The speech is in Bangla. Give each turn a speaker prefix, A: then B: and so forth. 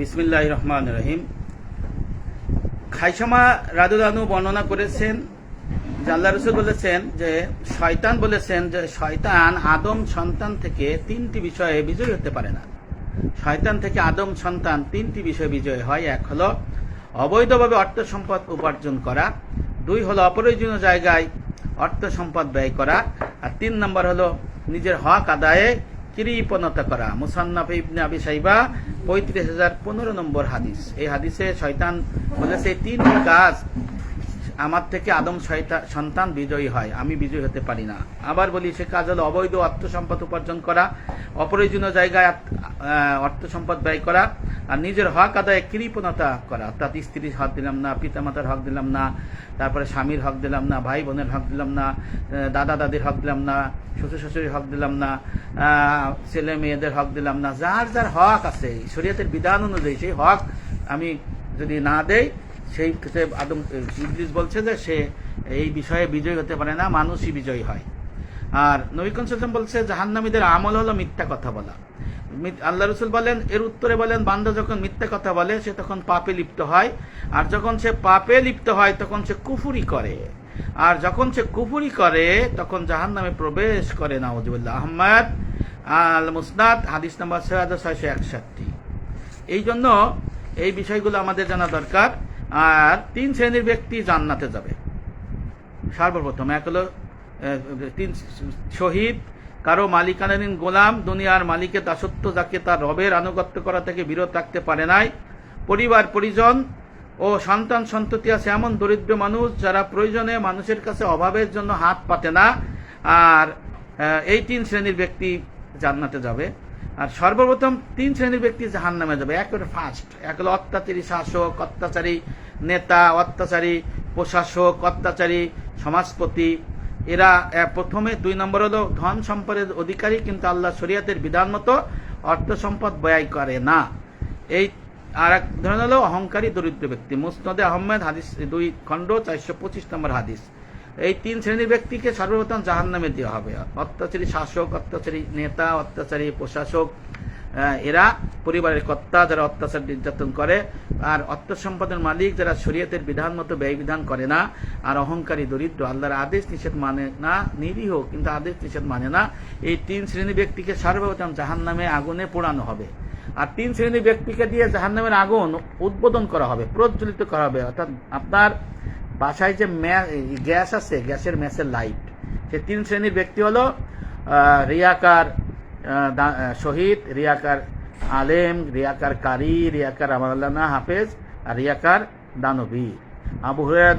A: বিসমিল্লাহ রহমান রহিম। খাইসামা রাদুদানু বর্ণনা করেছেন আল্লাহ রসুল বলেছেন যে শয়তান বলেছেন যে শয়তান আদম সন্তান থেকে তিনটি বিষয়ে বিজয়ী হতে পারে না। শয়তান থেকে আদম সন্তান তিনটি বিষয়ে বিজয় হয়। এক হলো অবৈধভাবে অর্থ সম্পদ উপার্জন করা। দুই হলো অপ্রয়োজনীয় জায়গায় অর্থ সম্পদ ব্যয় করা। আর তিন নম্বর হলো নিজের হক আদায়ে কৃপণতা করা। মুসান্নাফ ইবনে আবি সাইবা পঁয়ত্রিশ হাজার পনেরো নম্বর হাদিস। এই হাদিসে শয়তান বলেছে তিন তিনটি কাজ আমার থেকে আদম সন্তান বিজয়ী হয়, আমি বিজয়ী হতে পারি না। আবার বলি, সে কাজ হলো অবৈধ আত্মসম্পদ উপার্জন করা, অপ্রয়োজনীয় জায়গায় অর্থ সম্পদ ব্যয় করা আর নিজের হক আদায়ে কৃপণতা করা। অর্থাৎ স্ত্রীর হক দিলাম না, পিতামাতার হক দিলাম না, তারপরে স্বামীর হক দিলাম না, ভাই বোনের হক দিলাম না দাদা দাদির হক দিলাম না, শ্বশুর শাশুড়ির হক দিলাম না ছেলে মেয়েদের হক দিলাম না, যার যার হক আছে শরীয়তের বিধান অনুযায়ী সেই হক আমি যদি না দেই, সেই আদম ইংলিশ বলছে যে সে এই বিষয়ে বিজয়ী হতে পারে না, মানুষই বিজয়ী হয়। আর নবী কনসাল্লাম বলছে, জাহান্নামীদের আমল হলো মিথ্যা কথা বলা। আল্লাহ রসুল বলেন, এর উত্তরে বলেন, বান্দা যখন মিথ্যা কথা বলে, সে তখন পাপে লিপ্ত হয়। আর যখন সে পাপে লিপ্ত হয়, তখন সে কুফুরি করে। আর যখন সে কুফুরি করে, তখন জাহান নামে প্রবেশ করে নাউজুল্লাহ আহমদ আল মুসনাদ হাদিস নাম্বার ছয় হাজার ছয়শো একষট্টি। এই জন্য এই বিষয়গুলো আমাদের জানা দরকার। আর তিন শ্রেণির ব্যক্তি জান্নাতে যাবে। সর্বপ্রথম, এক হলো তিন শহীদ, কারও মালিকানাধীন গোলাম, দুনিয়ার মালিকের দাসত্ব যাকে তার রবের আনুগত্য করা থেকে বিরত রাখতে পারে নাই। পরিবার, পরিজন ও সন্তান, সন্ততি আছে এমন দরিদ্র মানুষ যারা প্রয়োজনে মানুষের কাছে অভাবের জন্য হাত পাতে না। আর এই তিন শ্রেণির ব্যক্তি জান্নাতে যাবে। আর সর্বপ্রথম তিন শ্রেণির ব্যক্তি জাহান নামে যাবে একেবারে ফার্স্ট এক হলো অত্যাচারী শাসক, অত্যাচারী নেতা, অত্যাচারী প্রশাসক, অত্যাচারী সমাজপতি এরা প্রথমে দুই নম্বর হলো ধন সম্পদের অধিকারী, কিন্তু আল্লাহ শরিয়াতের বিধান মতো অর্থ সম্পদ ব্যয় করে না। এই আর এক ধরনের হলো অহংকারী দরিদ্র ব্যক্তি। মুসনদে আহমেদ, হাদিস দুই খণ্ড, চারশো পঁচিশ নম্বর হাদিস। এই তিন শ্রেণির ব্যক্তিকে সর্বপ্রথম জাহান নামে দেওয়া হবে। অত্যাচারী শাসক, অত্যাচারী নেতা, অত্যাচারী প্রশাসক এরা পরিবারের কর্তা যারা অত্যাচার নির্যাতন করে, আর অর্থ সম্পদের মালিক যারা শরীয়তের বিধান মতো ব্যয় বিধান করে না, আর অহংকারী, দরিদ্র, আল্লাহর আদেশ নিষেধ মানে না, নিরীহ কিন্তু আদেশ নিষেধ মানে না, এই তিন শ্রেণি ব্যক্তিকে সর্বপ্রথম জাহান নামে আগুনে পোড়ানো হবে। আর তিন শ্রেণির ব্যক্তিকে দিয়ে জাহান্নামের আগুন উদ্বোধন করা হবে, প্রজ্বলিত করা হবে। অর্থাৎ আপনার বাসায় যে গ্যাস আছে, গ্যাসের ম্যাচের লাইট, সে তিন শ্রেণির ব্যক্তি হলো রিয়াকার শহীদ রিয়াকার আলেম রিয়াকার কারি রিয়াকার আমাল্লানা হাফেজ আর রিয়াকার দানবী। আবু হুরায়রা